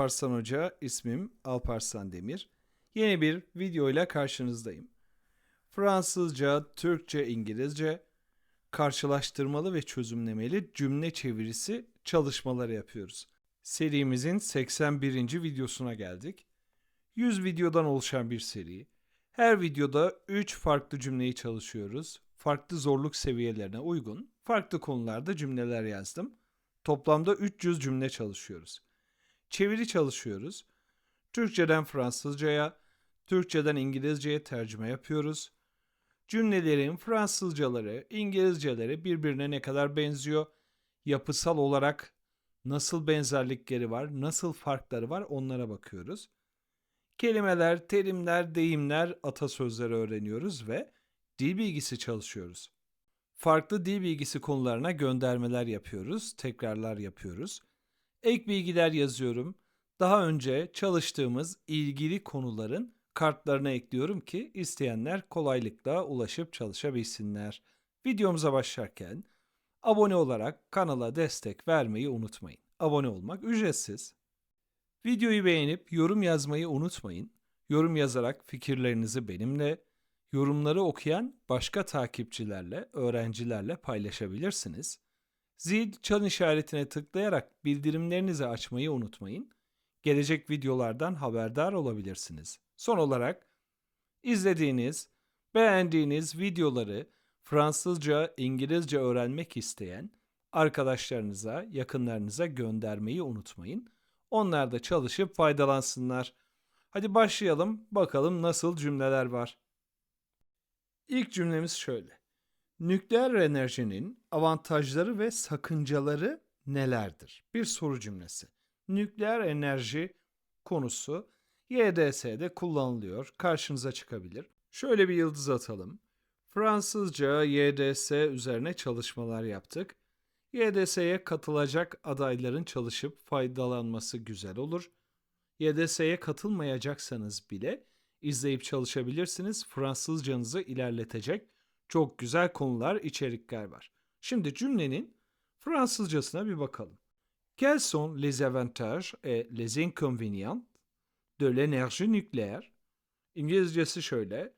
Alparslan Hoca, ismim Alparslan Demir. Yeni bir videoyla karşınızdayım. Fransızca, Türkçe, İngilizce karşılaştırmalı ve çözümlemeli cümle çevirisi çalışmaları yapıyoruz. Serimizin 81. videosuna geldik. 100 videodan oluşan bir seri. Her videoda 3 farklı cümleyi çalışıyoruz. Farklı zorluk seviyelerine uygun, farklı konularda cümleler yazdım. Toplamda 300 cümle çalışıyoruz. Çeviri çalışıyoruz. Türkçeden Fransızcaya, Türkçeden İngilizceye tercüme yapıyoruz. Cümlelerin Fransızcaları, İngilizceleri birbirine ne kadar benziyor? Yapısal olarak nasıl benzerlikleri var, nasıl farkları var onlara bakıyoruz. Kelimeler, terimler, deyimler, atasözleri öğreniyoruz ve dil bilgisi çalışıyoruz. Farklı dil bilgisi konularına göndermeler yapıyoruz, tekrarlar yapıyoruz. Ek bilgiler yazıyorum. Daha önce çalıştığımız ilgili konuların kartlarına ekliyorum ki isteyenler kolaylıkla ulaşıp çalışabilsinler. Videomuza başlarken abone olarak kanala destek vermeyi unutmayın. Abone olmak ücretsiz. Videoyu beğenip yorum yazmayı unutmayın. Yorum yazarak fikirlerinizi benimle, yorumları okuyan başka takipçilerle, öğrencilerle paylaşabilirsiniz. Zil çan işaretine tıklayarak bildirimlerinizi açmayı unutmayın. Gelecek videolardan haberdar olabilirsiniz. Son olarak izlediğiniz, beğendiğiniz videoları Fransızca, İngilizce öğrenmek isteyen arkadaşlarınıza, yakınlarınıza göndermeyi unutmayın. Onlar da çalışıp faydalansınlar. Hadi başlayalım bakalım nasıl cümleler var. İlk cümlemiz şöyle. Nükleer enerjinin avantajları ve sakıncaları nelerdir? Bir soru cümlesi. Nükleer enerji konusu YDS'de kullanılıyor. Karşınıza çıkabilir. Şöyle bir yıldız atalım. Fransızca YDS üzerine çalışmalar yaptık. YDS'ye katılacak adayların çalışıp faydalanması güzel olur. YDS'ye katılmayacaksanız bile izleyip çalışabilirsiniz. Fransızcanızı ilerletecek çok güzel konular, içerikler var. Şimdi cümlenin Fransızcasına bir bakalım. Quels sont les avantages et les inconvénients de l'énergie nucléaire? İngilizcesi şöyle.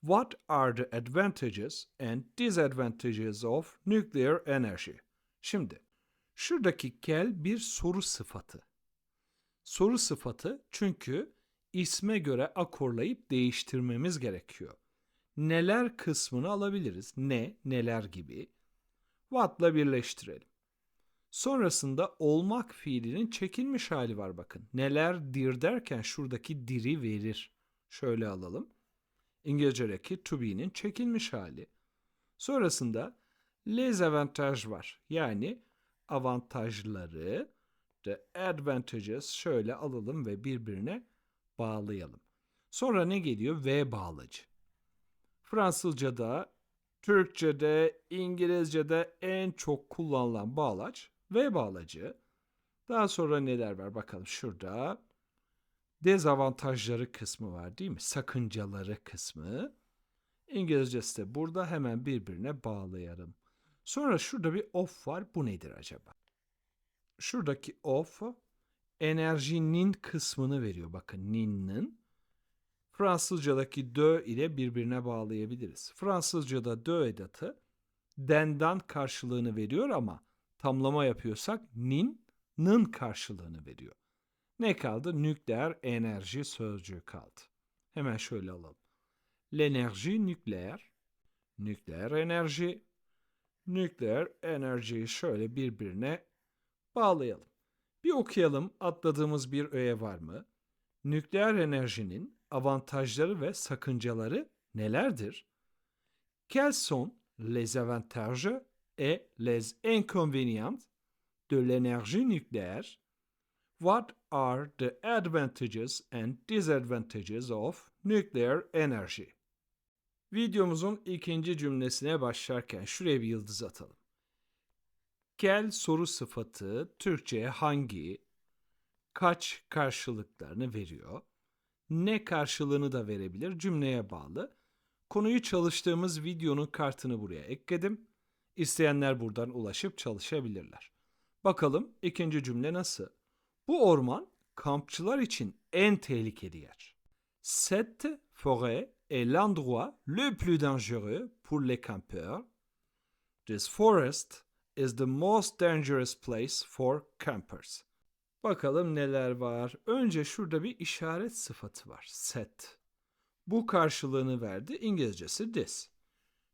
What are the advantages and disadvantages of nuclear energy? Şimdi şuradaki kel bir soru sıfatı. Soru sıfatı çünkü isme göre akorlayıp değiştirmemiz gerekiyor. Neler kısmını alabiliriz. Ne, neler gibi. What'la birleştirelim. Sonrasında olmak fiilinin çekilmiş hali var bakın. Nelerdir derken şuradaki diri verir. Şöyle alalım. İngilizce'deki to be'nin çekilmiş hali. Sonrasında les avantages var. Yani avantajları the advantages şöyle alalım ve birbirine bağlayalım. Sonra ne geliyor? V bağlacı. Fransızca'da, Türkçe'de, İngilizce'de en çok kullanılan bağlaç V bağlacı. Daha sonra neler var bakalım şurada. Dezavantajları kısmı var değil mi? Sakıncaları kısmı. İngilizcesi de burada hemen birbirine bağlayalım. Sonra şurada bir off var. Bu nedir acaba? Şuradaki off enerjinin kısmını veriyor. Bakın nin'nin. Fransızcadaki dö ile birbirine bağlayabiliriz. Fransızcada dö edatı dendan karşılığını veriyor ama tamlama yapıyorsak nin, nın karşılığını veriyor. Ne kaldı? Nükleer enerji sözcüğü kaldı. Hemen şöyle alalım. L'enerji nükleer, nükleer enerji, nükleer enerjiyi şöyle birbirine bağlayalım. Bir okuyalım atladığımız bir öğe var mı? Nükleer enerjinin avantajları ve sakıncaları nelerdir? Quels sont les avantages et les inconvénients de l'énergie nucléaire? What are the advantages and disadvantages of nuclear energy? Videomuzun ikinci cümlesine başlarken şuraya bir yıldız atalım. Kel soru sıfatı Türkçe'ye hangi, kaç karşılıklarını veriyor. Ne karşılığını da verebilir cümleye bağlı. Konuyu çalıştığımız videonun kartını buraya ekledim. İsteyenler buradan ulaşıp çalışabilirler. Bakalım ikinci cümle nasıl? Bu orman kampçılar için en tehlikeli yer. Cette forêt est l'endroit le plus dangereux pour les campeurs. This forest is the most dangerous place for campers. Bakalım neler var. Önce şurada bir işaret sıfatı var. Set. Bu karşılığını verdi. İngilizcesi this.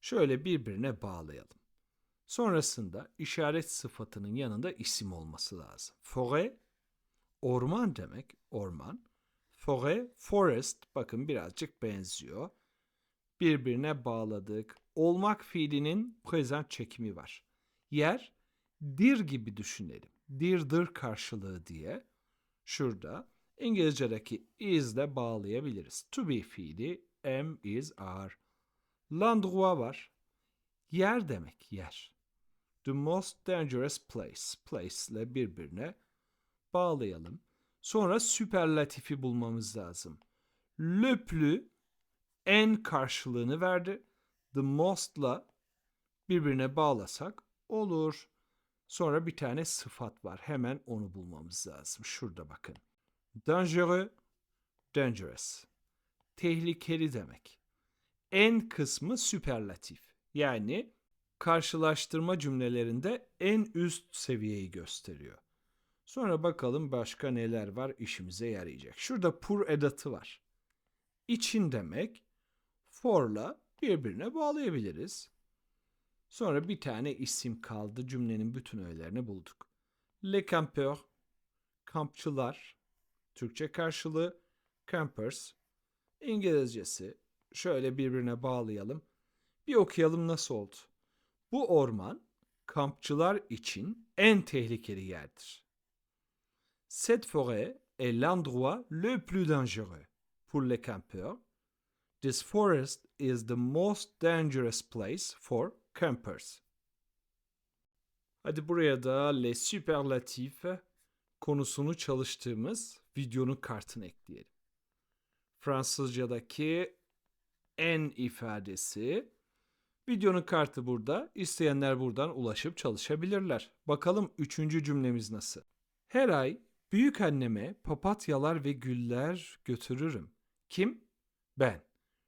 Şöyle birbirine bağlayalım. Sonrasında işaret sıfatının yanında isim olması lazım. Forêt, orman demek, orman. Forêt, forest, bakın birazcık benziyor. Birbirine bağladık. Olmak fiilinin present çekimi var. Yer, dir gibi düşünelim. Dirdir karşılığı diye. Şurada İngilizce'deki is ile bağlayabiliriz. To be fiili am, is, are. L'endroit var. Yer demek, yer. The most dangerous place. Place ile birbirine bağlayalım. Sonra süperlatifi bulmamız lazım. Le plus en karşılığını verdi. The most'la birbirine bağlasak olur. Sonra bir tane sıfat var. Hemen onu bulmamız lazım. Şurada bakın. Dangereux, dangerous. Tehlikeli demek. En kısmı süperlatif. Yani karşılaştırma cümlelerinde en üst seviyeyi gösteriyor. Sonra bakalım başka neler var işimize yarayacak. Şurada pour edatı var. İçin demek for'la birbirine bağlayabiliriz. Sonra bir tane isim kaldı. Cümlenin bütün öğelerini bulduk. Les campeurs, kampçılar. Türkçe karşılığı campers. İngilizcesi şöyle birbirine bağlayalım. Bir okuyalım nasıl oldu. Bu orman kampçılar için en tehlikeli yerdir. Cette forêt est l'endroit le plus dangereux pour les campeurs. This forest is the most dangerous place for campers. Hadi buraya da les superlatifs konusunu çalıştığımız videonun kartını ekleyelim. Fransızcadaki en ifadesi videonun kartı burada. İsteyenler buradan ulaşıp çalışabilirler. Bakalım üçüncü cümlemiz nasıl? Her ay büyük anneme papatyalar ve güller götürürüm. Kim? Ben.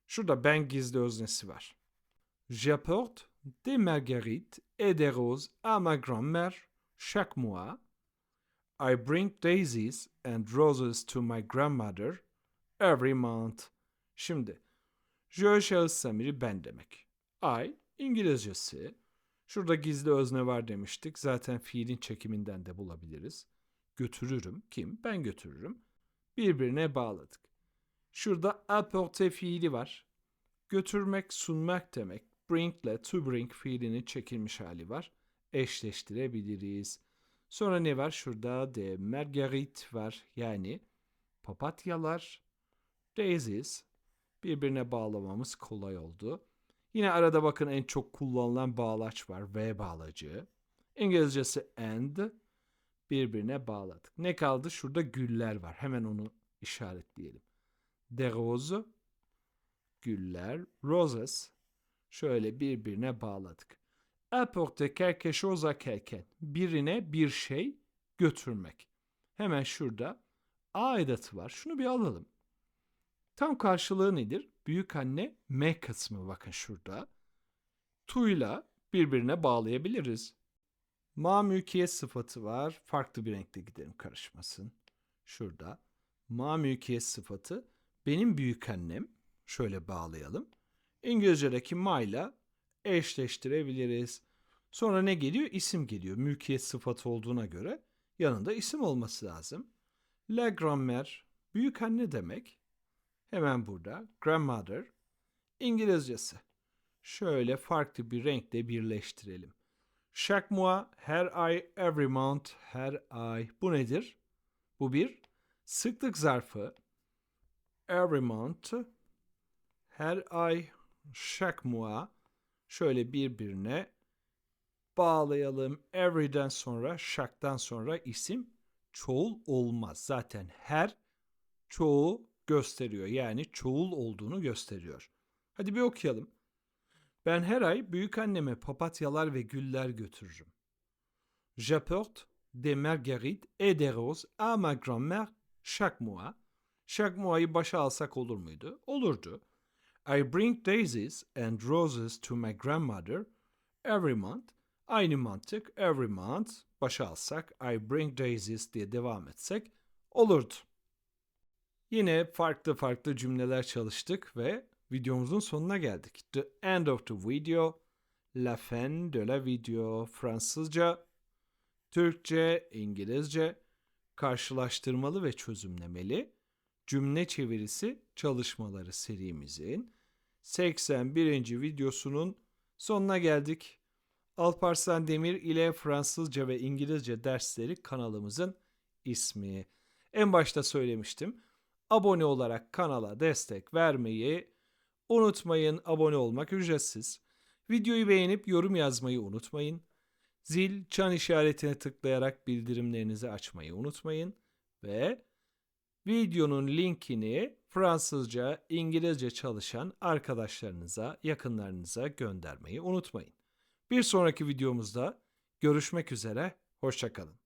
Şurada ben gizli öznesi var. J'apporte des marguerites et des roses à ma grand-mère chaque mois. I bring daisies and roses to my grandmother every month. Şimdi, je şahıs zamiri ben demek. I İngilizcesi. Şurada gizli özne var demiştik. Zaten fiilin çekiminden de bulabiliriz. Götürürüm. Kim? Ben götürürüm. Birbirine bağladık. Şurada apporter fiili var. Götürmek, sunmak demek. Bring ile to bring fiilinin çekilmiş hali var. Eşleştirebiliriz. Sonra ne var? Şurada de marguerite var. Yani papatyalar, daisies. Birbirine bağlamamız kolay oldu. Yine arada bakın en çok kullanılan bağlaç var. V bağlacı. İngilizcesi and. Birbirine bağladık. Ne kaldı? Şurada güller var. Hemen onu işaretleyelim. De rose, güller, roses. Şöyle birbirine bağladık. Apporter quelque chose à quelqu'un. Birine bir şey götürmek. Hemen şurada A edatı var. Şunu bir alalım. Tam karşılığı nedir? Büyük anne M kısmı bakın şurada. Tu'yla birbirine bağlayabiliriz. Ma mülkiyet sıfatı var. Farklı bir renkte gidelim karışmasın. Şurada. Ma mülkiyet sıfatı benim büyük annem. Şöyle bağlayalım. İngilizce'deki ile eşleştirebiliriz. Sonra ne geliyor? İsim geliyor. Mülkiyet sıfatı olduğuna göre yanında isim olması lazım. La grand-mère büyük anne demek. Hemen burada grandmother İngilizcesi. Şöyle farklı bir renkle birleştirelim. Chaque mois, her ay, every month, her ay. Bu nedir? Bu bir sıklık zarfı. Every month, her ay, chaque mois. Şöyle birbirine bağlayalım. Every'den sonra, chaque'dan sonra isim çoğul olmaz. Zaten her çoğu gösteriyor. Yani çoğul olduğunu gösteriyor. Hadi bir okuyalım. Ben her ay büyük anneme papatyalar ve güller götürürüm. J'apporte des marguerites et des roses à ma grand-mère chaque mois. Chaque mois'ı başa alsak olur muydu? Olurdu. I bring daisies and roses to my grandmother every month. Aynı mantık every month başa alsak I bring daisies diye devam etsek olurdu. Yine farklı farklı cümleler çalıştık ve videomuzun sonuna geldik. The end of the video. La fin de la video. Fransızca, Türkçe, İngilizce, karşılaştırmalı ve çözümlemeli cümle çevirisi çalışmaları serimizin 81. videosunun sonuna geldik. Alparslan Demir ile Fransızca ve İngilizce dersleri kanalımızın ismi. En başta söylemiştim. Abone olarak kanala destek vermeyi unutmayın. Abone olmak ücretsiz. Videoyu beğenip yorum yazmayı unutmayın. Zil, çan işaretine tıklayarak bildirimlerinizi açmayı unutmayın. Ve videonun linkini Fransızca, İngilizce çalışan arkadaşlarınıza, yakınlarınıza göndermeyi unutmayın. Bir sonraki videomuzda görüşmek üzere, hoşçakalın.